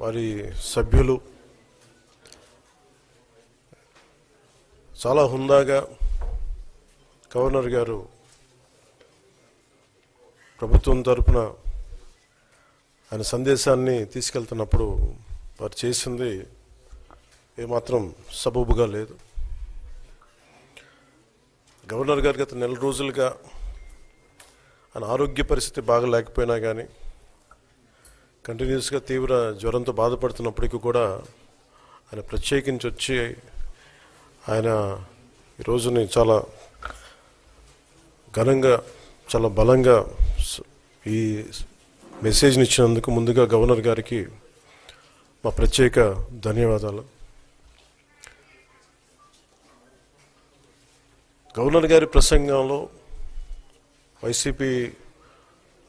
వారి సభ్యులు. చాలా హుందాగా గవర్నర్ గారు ప్రభుత్వం తరపున ఆయన సందేశాన్ని తీసుకెళ్తున్నప్పుడు వారు చేసింది ఏమాత్రం సబబుగా లేదు. గవర్నర్ గారు గత నెల రోజులుగా ఆయన ఆరోగ్య పరిస్థితి బాగా లేకపోయినా కానీ కంటిన్యూస్గా తీవ్ర జ్వరంతో బాధపడుతున్నప్పటికీ కూడా ఆయన ప్రత్యేకించి వచ్చి ఆయన ఈ రోజుని చాలా ఘనంగా చాలా బలంగా ఈ మెసేజ్ని ఇచ్చినందుకు ముందుగా గవర్నర్ గారికి మా ప్రత్యేక ధన్యవాదాలు. గవర్నర్ గారి ప్రసంగంలో వైసీపీ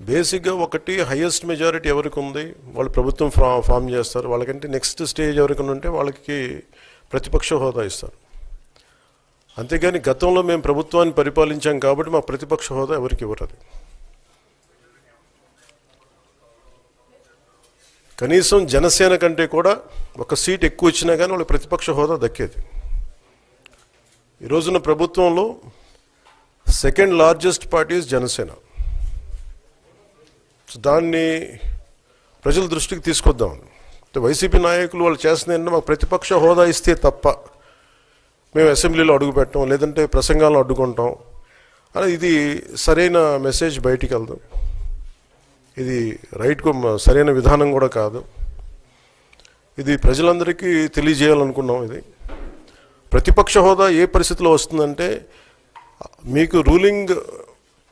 బేసిక్గా ఒకటి హయ్యెస్ట్ మెజారిటీ ఎవరికి ఉంది? వాళ్ళు ప్రభుత్వం ఫా ఫామ్ చేస్తారు. వాళ్ళకంటే నెక్స్ట్ స్టేజ్ ఎవరికి ఉంటే వాళ్ళకి ప్రతిపక్ష హోదా ఇస్తారు. అంతేగాని గతంలో మేము ప్రభుత్వాన్ని పరిపాలించాం కాబట్టి మా ప్రతిపక్ష హోదా ఎవరికి ఇవ్వరు కనీసం జనసేన కంటే కూడా ఒక సీట్ ఎక్కువ ఇచ్చినా కానీ వాళ్ళకి ప్రతిపక్ష హోదా దక్కేది. ఈ రోజున ప్రభుత్వంలో second largest party Janasena. So దాన్ని ప్రజల దృష్టికి తీసుకొద్దాం. అంటే వైసీపీ నాయకులు వాళ్ళు చేస్తున్నాయంటే మాకు ప్రతిపక్ష హోదా ఇస్తే తప్ప మేము అసెంబ్లీలో అడుగుపెట్టం లేదంటే ప్రసంగాలను అడ్డుకుంటాం. అలా ఇది సరైన మెసేజ్ బయటికి వెళ్దాం. ఇది రైట్ సరైన విధానం కూడా కాదు. ఇది ప్రజలందరికీ తెలియజేయాలనుకున్నాం ఇది. ప్రతిపక్ష హోదా ఏ పరిస్థితిలో వస్తుందంటే మీకు రూలింగ్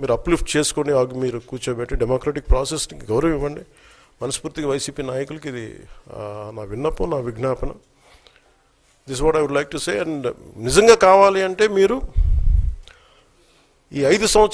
మీరు అప్లిఫ్ట్ చేసుకొని మీరు కూర్చోబెట్టి డెమోక్రటిక్ ప్రాసెస్ని గౌరవం ఇవ్వండి మనస్ఫూర్తిగా వైసీపీ నాయకులకి ఇది నా విన్నపం నా విజ్ఞాపన. This what I would like to say and నిజంగా కావాలి అంటే మీరు ఈ ఐదు సంవత్సరాలు